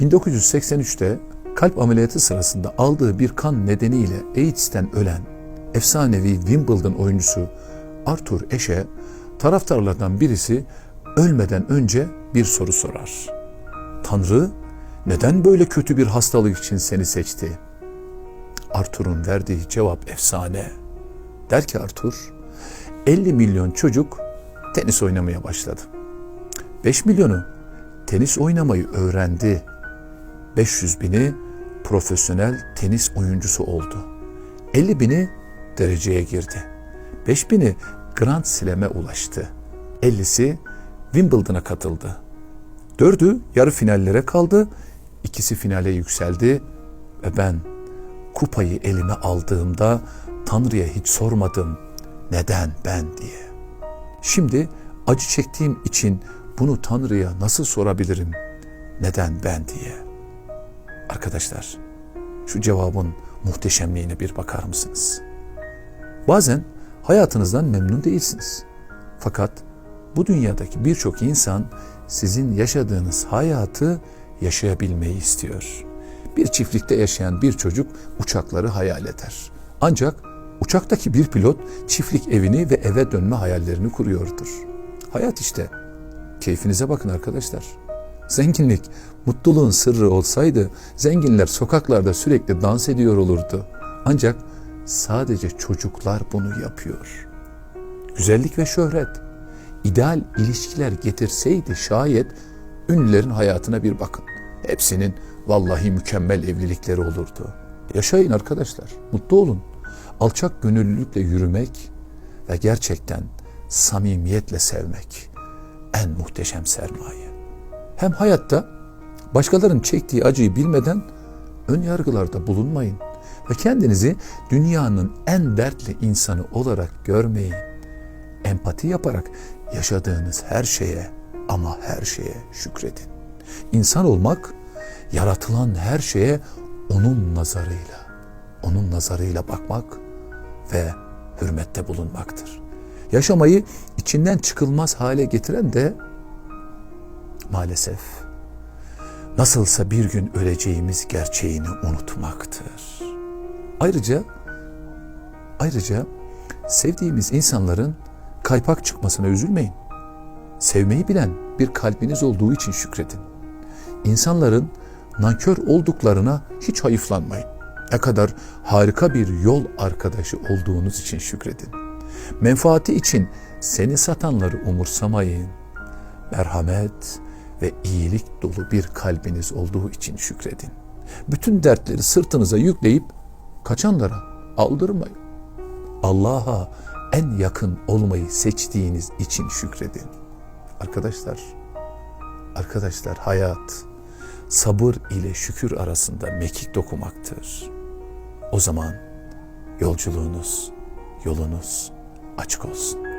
1983'te kalp ameliyatı sırasında aldığı bir kan nedeniyle AIDS'ten ölen efsanevi Wimbledon oyuncusu Arthur Ashe taraftarlardan birisi ölmeden önce bir soru sorar. Tanrı neden böyle kötü bir hastalık için seni seçti? Arthur'un verdiği cevap efsane. Der ki Arthur, 50 milyon çocuk tenis oynamaya başladı. 5 milyonu tenis oynamayı öğrendi. 500 bini profesyonel tenis oyuncusu oldu. 50 bini dereceye girdi. 5 bini Grand Slam'e ulaştı. 50'si Wimbledon'a katıldı. Dördü yarı finallere kaldı. İkisi finale yükseldi ve ben kupayı elime aldığımda Tanrı'ya hiç sormadım neden ben diye. Şimdi acı çektiğim için bunu Tanrı'ya nasıl sorabilirim? Neden ben diye. Arkadaşlar, şu cevabın muhteşemliğine bir bakar mısınız? Bazen hayatınızdan memnun değilsiniz. Fakat bu dünyadaki birçok insan sizin yaşadığınız hayatı yaşayabilmeyi istiyor. Bir çiftlikte yaşayan bir çocuk uçakları hayal eder. Ancak uçaktaki bir pilot çiftlik evini ve eve dönme hayallerini kuruyordur. Hayat işte. Keyfinize bakın arkadaşlar. Zenginlik mutluluğun sırrı olsaydı zenginler sokaklarda sürekli dans ediyor olurdu. Ancak sadece çocuklar bunu yapıyor. Güzellik ve şöhret, ideal ilişkiler getirseydi şayet ünlülerin hayatına bir bakın. Hepsinin vallahi mükemmel evlilikleri olurdu. Yaşayın arkadaşlar, mutlu olun. Alçak gönüllülükle yürümek ve gerçekten samimiyetle sevmek en muhteşem sermaye. Hem hayatta başkalarının çektiği acıyı bilmeden ön yargılarda bulunmayın ve kendinizi dünyanın en dertli insanı olarak görmeyin. Empati yaparak yaşadığınız her şeye ama her şeye şükredin. İnsan olmak yaratılan her şeye onun nazarıyla, onun nazarıyla bakmak ve hürmette bulunmaktır. Yaşamayı içinden çıkılmaz hale getiren de maalesef nasılsa bir gün öleceğimiz gerçeğini unutmaktır. Ayrıca ayrıca sevdiğimiz insanların kaypak çıkmasına üzülmeyin. Sevmeyi bilen bir kalbiniz olduğu için şükredin. İnsanların nankör olduklarına hiç hayıflanmayın. Ne kadar harika bir yol arkadaşı olduğunuz için şükredin. Menfaati için seni satanları umursamayın. Merhamet ve iyilik dolu bir kalbiniz olduğu için şükredin. Bütün dertleri sırtınıza yükleyip kaçanlara aldırmayın. Allah'a en yakın olmayı seçtiğiniz için şükredin. Arkadaşlar, arkadaşlar hayat sabır ile şükür arasında mekik dokumaktır. O zaman yolculuğunuz, yolunuz açık olsun.